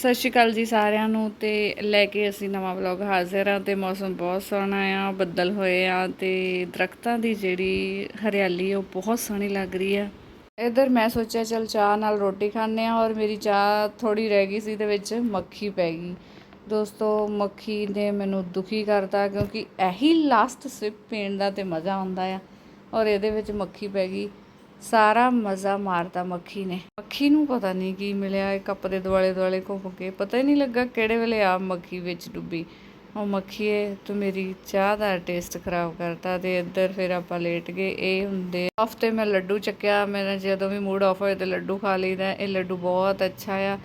ਸਤਿ ਸ਼੍ਰੀ ਅਕਾਲ ਜੀ ਸਾਰਿਆਂ ਨੂੰ ਤੇ ਲੈ ਕੇ ਅਸੀਂ ਨਵਾਂ ਵਲੌਗ ਹਾਜ਼ਰ ਆ ਤੇ ਮੌਸਮ ਬਹੁਤ ਸੋਹਣਾ ਆ, ਬੱਦਲ ਹੋਏ ਆ ਤੇ ਦਰਖਤਾਂ ਦੀ ਜਿਹੜੀ ਹਰਿਆਲੀ ਉਹ ਬਹੁਤ ਸੋਹਣੀ ਲੱਗ ਰਹੀ ਆ। ਇਧਰ ਮੈਂ ਸੋਚਿਆ ਚਲ ਚਾਹ ਨਾਲ ਰੋਟੀ ਖਾਣੇ ਆ ਔਰ ਮੇਰੀ ਚਾਹ ਥੋੜੀ ਰਹਿ ਗਈ ਸੀ ਤੇ ਵਿੱਚ ਮੱਖੀ ਪੈ ਗਈ। ਦੋਸਤੋ, ਮੱਖੀ ਨੇ ਮੈਨੂੰ ਦੁਖੀ ਕਰਤਾ ਕਿਉਂਕਿ ਇਹੀ ਲਾਸਟ ਸਿਪ ਪੀਣ ਦਾ ਤੇ ਮਜ਼ਾ ਆਉਂਦਾ ਆ ਔਰ ਇਹਦੇ ਵਿੱਚ ਮੱਖੀ ਪੈ ਗਈ। ਸਾਰਾ ਮਜ਼ਾ ਮਾਰਤਾ ਮੱਖੀ ਨੇ। ਮੱਖੀ ਨੂੰ ਪਤਾ ਨਹੀਂ ਕੀ ਮਿਲਿਆ ਇਹ ਕੱਪ ਦੇ ਦੁਆਲੇ ਦੁਆਲੇ ਘੁੰਮ ਕੇ। ਪਤਾ ਹੀ ਨਹੀਂ ਲੱਗਾ ਕਿਹੜੇ ਵੇਲੇ ਆ ਮੱਖੀ ਵਿੱਚ ਡੁੱਬੀ। ਉਹ ਮੱਖੀਏ ਤੂੰ ਮੇਰੀ ਚਾਹ ਦਾ ਟੇਸਟ ਖਰਾਬ ਕਰਤਾ ਤੇ ਇੱਧਰ ਫਿਰ ਆਪਾਂ ਲੇਟ ਗਏ। ਇਹ ਹੁੰਦੇ ਹਫ਼ਤੇ ਮੈਂ ਲੱਡੂ ਚੱਕਿਆ। ਮੇਰਾ ਜਦੋਂ ਵੀ ਮੂਡ ਆਫ ਹੋਏ ਤੇ ਲੱਡੂ ਖਾ ਲਈਦਾ। ਇਹ ਲੱਡੂ ਬਹੁਤ ਅੱਛਾ ਆ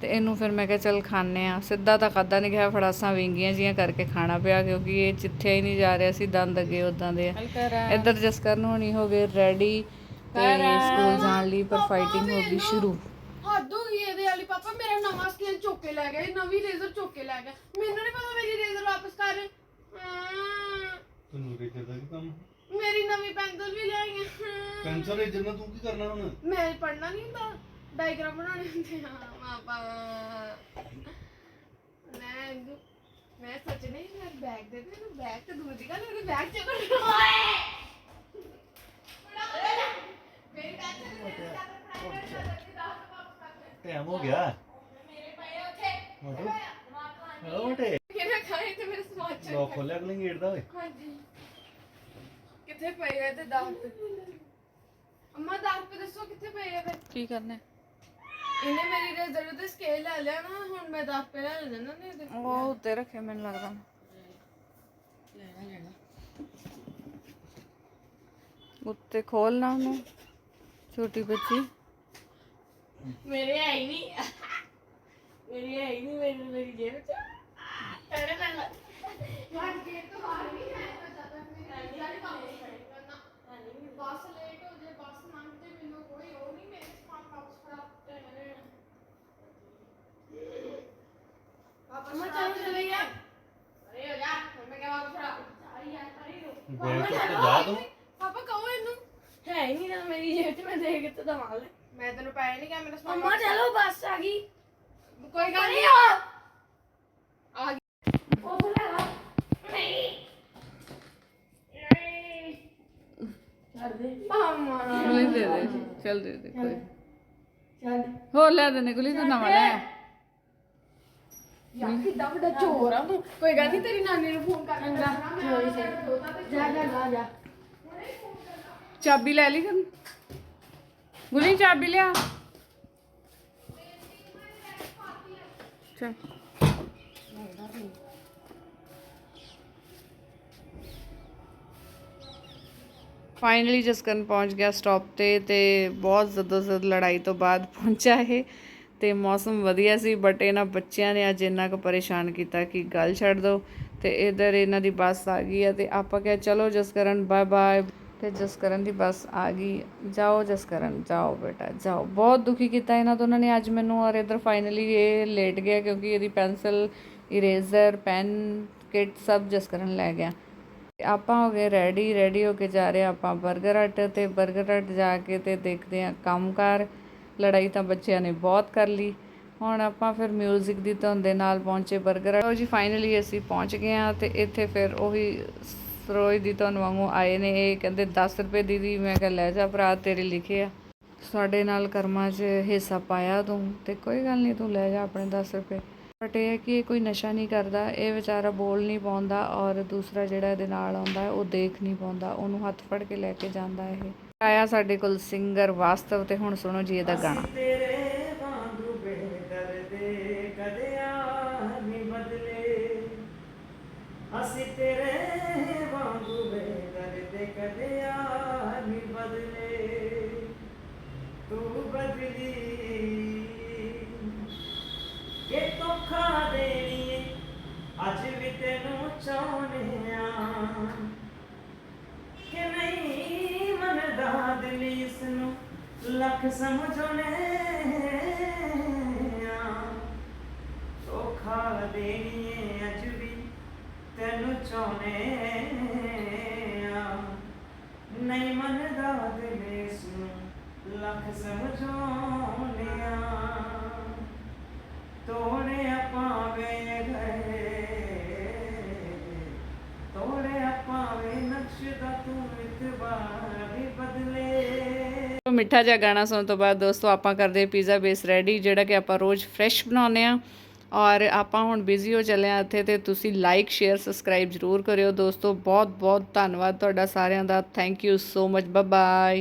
ਤੇ ਇਹਨੂੰ ਫਿਰ ਮੈਂ ਕਿਹਾ ਚੱਲ ਖਾਣੇ ਆ ਸਿੱਧਾ ਤਾਂ ਖਾਦਾ ਨਹੀਂ ਗਿਆ ਫੜਾਸਾਂ ਵਿੰਗੀਆਂ ਜੀਆਂ ਕਰਕੇ ਖਾਣਾ ਪਿਆ ਕਿਉਂਕਿ ਇਹ ਚਿੱਥੇ ਹੀ ਨਹੀਂ ਜਾ ਰਿਹਾ ਸੀ ਦੰਦ ਅੱਗੇ ਉਦਾਂ ਦੇ ਆ। ਇੱਧਰ ਜਸਕਰਨ ਹੋਣੀ ਹੋ ਗਏ ਰੈਡੀ ਸਕੂਲ ਜਾਣ ਲਈ ਪਰ ਫਾਈਟਿੰਗ ਹੋ ਗਈ ਸ਼ੁਰੂ। ਹੱਦ ਹੋ ਗਈ ਇਹਦੇ ਵਾਲੀ ਪਾਪਾ ਮੇਰਾ ਨਵਾਂ ਸਕੇਲ ਚੁੱਕ ਕੇ ਲੈ ਗਿਆ ਇਹ ਨਵੀਂ ਰੇਜ਼ਰ ਚੁੱਕ ਕੇ ਲੈ ਗਿਆ। ਮੈਨੂੰ ਨਹੀਂ ਪਤਾ ਮੇਰੀ ਰੇਜ਼ਰ ਵਾਪਸ ਕਰ ਹਾਂ, ਤੈਨੂੰ ਰੇਜਰ ਦਾ ਕੀ ਕੰਮ? ਮੇਰੀ ਨਵੀਂ ਪੈਨਸਲ ਵੀ ਲੈ ਗਿਆ ਪੈਨਸਲ ਰੇਜਰ ਨਾਲ ਤੂੰ ਕੀ ਕਰਨਾ ਹੁਣ? ਮੈਂ ਪੜਨਾ ਨਹੀਂ ਹੁੰਦਾ ਡਾਇਗਰਾਮ ਬਣਾਉਣੇ ਹੁੰਦੇ ਆ। ਪਾਪਾ। ਮੈਂ ਇਹਨੂੰ- ਮੈਂ ਸੱਚ ਨਹੀਂ ਮੈਂ ਬੈਗ ਦੇ ਦੇ ਇਹਨੂੰ ਬੈਗ ਤੇ ਦੂਜੀ ਗੱਲ ਇਹਦੇ ਬੈਗ ਚ ਕਰ ਓਏ ਮੇਰੀ ਪੈਨਸਲ ਟਾਈਮ ਹੋ ਗਿਆ ਮੇਰੇ ਪਏ ਉੱਥੇ ਮੋਟੂ ਹੈਲੋ ਮੋਟੇ ਕਿਹਨੇ ਖਾਏ ਤੇ ਮੇਰੇ ਸਮਾਨ ਚ ਲੋਕ ਖੋਲਿਆ ਕਿ ਨਹੀਂ ਗੇਟ ਦਾ ਓਏ? ਹਾਂਜੀ। ਕਿੱਥੇ ਪਏ ਆ ਤੇ 10 ਰੁਪਏ ਅੰਮਾ 10 ਰੁਪਏ ਦੱਸੋ ਕਿੱਥੇ ਪਏ ਆ ਫਿਰ ਕੀ ਕਰਨਾ? ਇਹਨੇ ਮੇਰੀ ਰੇਜ਼ਰ ਤੇ ਸਕੇਲ ਲੈ ਲਿਆ ਨਾ ਹੁਣ ਮੈਂ 10 ਰੁਪਏ ਲੈ ਲੈਣਾ ਨੇ ਇਹਦੇ। ਉਹ ਉੱਤੇ ਰੱਖੇ ਮੈਨੂੰ ਲੱਗਦਾ। ਉੱਤੇ ਖੋਲਣਾ ਉਹਨੂੰ ਛੋਟੀ ਬੱਚੀ। ਮੇਰੇ ਹੈ ਹੀ ਨਹੀਂ ਮੇਰੀ ਹੈ ਹੀ ਨਹੀਂ ਮੇਰੀ ਮੇਰੀ ਜੇਬ ਚ ਤੇਰੇ ਨਾਲ ਯਾਰ ਗੇਟ ਤੋਂ ਬਾਹਰ ਨਹੀਂ ਹੈ ਮੈਂ ਜ਼ਿਆਦਾ ਮੇਰੀ ਯਾਰ ਕੰਮ ਕਰਨਾ ਬੱਸ ਲੇਟ ਹੋ ਜੇ ਬੱਸ ਮੰਗਦੇ ਮੈਨੂੰ ਕੋਈ ਉਹ ਨਹੀਂ ਮੇਰੇ ਸਮਾਨ ਵਾਪਸ ਫੜਾ ਤੇ ਮੇਰੇ ਵਾਪਸ ਮੈਂ ਚੱਲ ਚਲੇ ਗਿਆ ਅਰੇ ਹੋ ਜਾ ਹੁਣ ਮੈਂ ਕਿਹਾ ਵਾਪਸ ਫੜਾ ਚਾਹੀ ਯਾਰ ਪਰੇ ਰੋ ਬੈਗ ਚੁੱਕ ਕੇ ਜਾ ਤੂੰ। ਪਾਪਾ ਕਹੋ ਇਹਨੂੰ। ਹੈ ਹੀ ਨਹੀਂ ਨਾ ਮੇਰੀ ਜੇਬ 'ਚ ਮੈਂ ਦੇ ਕੇ ਤੇ ਦਵਾ ਲੈ ਮੈਂ ਤੈਨੂੰ ਪੈਸੇ ਨਹੀਂ ਕਿਹਾ ਮੇਰਾ ਸਮਾਨ ਮੰਮਾ ਚਲੋ ਬੱਸ ਆ ਗਈ। ਕੋਈ ਗੱਲ ਨਹੀਂ। ਆ ਆ ਗਈ। ਉਹ ਲੈ ਲਾ। ਨਹੀਂ। ਨਹੀਂ। ਛੱਡ ਦੇ। ਮਾਮਾ। ਗੁਲੀ ਦੇ ਦੇ ਚੱਲ ਦੇ ਦੇ ਕੋਈ। ਛੱਡ ਹੋਰ ਲੈ ਦੇਣੇ ਗੁਲੀ ਤੂੰ ਨਵਾਂ ਲੈ। ਯਾਰ ਕਿੱਡਾ ਵੱਡਾ ਚੋਰ ਆ ਤੂੰ। ਕੋਈ ਗੱਲ ਨਹੀਂ ਤੇਰੀ ਨਾਨੀ ਨੂੰ ਫੋਨ ਕਰ ਚੰਗਾ ਜਾ ਜਾ ਜਾ ਜਾ। ਚਾਬੀ ਲੈ ਲਈ ਕਰ ਗੁਲੀ ਚਾਬੀ ਲਿਆ। ਚੱਲ। ਫਾਈਨਲੀ ਜਸਕਰਨ ਪਹੁੰਚ ਗਿਆ ਸਟਾਪ ਤੇ ਤੇ ਬਹੁਤ ਜ਼ਬਰਦਸਤ ਲੜਾਈ ਤੋਂ ਬਾਅਦ ਪਹੁੰਚਾ ਇਹ। ਤੇ ਮੌਸਮ ਵਧੀਆ ਸੀ ਬਟ ਇਹਨਾਂ ਬੱਚਿਆਂ ਨੇ ਅੱਜ ਇੰਨਾ ਕੁ ਪਰੇਸ਼ਾਨ ਕੀਤਾ ਕਿ ਗੱਲ ਛੱਡ ਦੋ ਤੇ ਇਧਰ ਇਹਨਾਂ ਦੀ ਬੱਸ ਆ ਗਈ ਹੈ ਤੇ ਆਪਾਂ ਕਿਹਾ, ਚਲੋ ਜਸਕਰਨ ਬਾਏ ਬਾਏ ਤੇ ਜਸਕਰਨ ਦੀ ਬੱਸ ਆ ਗਈ। ਜਾਓ ਜਸਕਰਨ, ਜਾਓ ਬੇਟਾ, ਜਾਓ। ਬਹੁਤ ਦੁਖੀ ਕੀਤਾ ਇਹਨਾਂ ਦੋਨਾਂ ਨੇ ਅੱਜ ਮੈਨੂੰ ਔਰ ਇਧਰ ਫਾਈਨਲੀ ਇਹ ਲੇਟ ਗਿਆ ਕਿਉਂਕਿ ਇਹਦੀ ਪੈਨਸਲ ਇਰੇਜ਼ਰ ਪੈਨ ਕਿਟ ਸਭ ਜਸਕਰਨ ਲੈ ਗਿਆ। ਤੇ ਆਪਾਂ ਹੋ ਗਏ ਰੈਡੀ ਰੈਡੀ ਹੋ ਕੇ ਜਾ ਰਹੇ ਆਪਾਂ 버ਗਰ ਹੱਟ ਤੇ 버ਗਰ ਹੱਟ ਜਾ ਕੇ ਤੇ ਦੇਖਦੇ ਹਾਂ ਕੰਮਕਾਰ। ਲੜਾਈ ਤਾਂ ਬੱਚਿਆਂ ਨੇ ਬਹੁਤ ਕਰ ਲਈ। ਹੁਣ ਆਪਾਂ ਫਿਰ 뮤직 ਦੀ ਧੁੰਦ ਦੇ ਨਾਲ ਪਹੁੰਚੇ 버ਗਰ ਲਓ ਜੀ ਫਾਈਨਲੀ ਅਸੀਂ ਪਹੁੰਚ ਗਏ ਆ ਤੇ ਇੱਥੇ ਫਿਰ ਉਹੀ ਸਰੋਜ ਦੀ ਧੁੰਦ ਵਾਂਗੂ ਆਏ ਨੇ। ਇਹ ਕਹਿੰਦੇ 10 ਰੁਪਏ ਦੀ ਦੀ ਮੈਂ ਕਿਹਾ, ਲੈ ਜਾ ਭਰਾ, ਤੇਰੇ ਲਿਖੇ ਆ। ਸਾਡੇ ਨਾਲ ਕਰਮਾਂ 'ਚ ਹਿੱਸਾ ਪਾਇਆ ਤੂੰ ਤੇ ਕੋਈ ਗੱਲ ਨਹੀਂ, ਤੂੰ ਲੈ ਜਾ ਆਪਣੇ 10 ਰੁਪਏ। ਬਟ ਇਹ ਹੈ ਕਿ ਇਹ ਕੋਈ ਨਸ਼ਾ ਨਹੀਂ ਕਰਦਾ, ਇਹ ਵਿਚਾਰਾ ਬੋਲ ਨਹੀਂ ਪਾਉਂਦਾ ਔਰ ਦੂਸਰਾ ਜਿਹੜਾ ਇਹਦੇ ਨਾਲ ਆਉਂਦਾ, ਉਹ ਦੇਖ ਨਹੀਂ ਪਾਉਂਦਾ। ਉਹਨੂੰ ਹੱਥ ਫੜ ਕੇ ਲੈ ਕੇ ਜਾਂਦਾ ਇਹ। ਆਇਆ ਸਾਡੇ ਕੋਲ ਸਿੰਗਰ ਵਾਸਤਵ ਤੇ ਹੁਣ ਸੁਣੋ ਜੀ ਇਹਦਾ ਗਾਣਾ। ਤੇਰੇ ਵਾਂਗੂ ਬੇਦਰਦੇ ਕਦਿਆ ਨਹੀਂ ਬਦਲੇ। ਅਸੀਂ ਤੇਰੇ ਵਾਂਗੂ ਬੇਦਰਦੇ ਕਦਿਆ ਨਹੀਂ ਬਦਲੇ। ਤੂੰ ਬਦਲੀ। ਕਿ ਧੋਖਾ ਦੇਣੀ ਅੱਜ ਵੀ ਤੈਨੂੰ ਚਾਹੁੰਦੇ ਲੱਖ ਸਮਝੋਨੇ ਆ ਧੋਖਾ ਦੇਣੀਏ ਅੱਜ ਵੀ ਤੈਨੂੰ ਚਾਹੁੰਦੇ। ਬਦਲੇ ਮਿੱਠਾ ਜਿਹਾ ਗਾਣਾ ਸੁਣਨ ਤੋਂ ਬਾਅਦ ਦੋਸਤੋ ਆਪਾਂ ਕਰਦੇ ਪੀਜ਼ਾ ਬੇਸ ਰੈਡੀ ਜਿਹੜਾ ਕਿ ਆਪਾਂ ਰੋਜ਼ ਫਰੈਸ਼ ਬਣਾਉਂਦੇ ਆ ਔਰ ਆਪਾਂ ਹੁਣ ਬਿਜ਼ੀ ਹੋ ਚੱਲੇ ਆ ਇੱਥੇ ਤੇ ਤੁਸੀਂ ਲਾਈਕ ਸ਼ੇਅਰ ਸਬਸਕ੍ਰਾਈਬ ਜਰੂਰ ਕਰਿਓ। ਦੋਸਤੋ ਬਹੁਤ ਬਹੁਤ ਧੰਨਵਾਦ ਤੁਹਾਡਾ ਸਾਰਿਆਂ ਦਾ। Thank you so much bye bye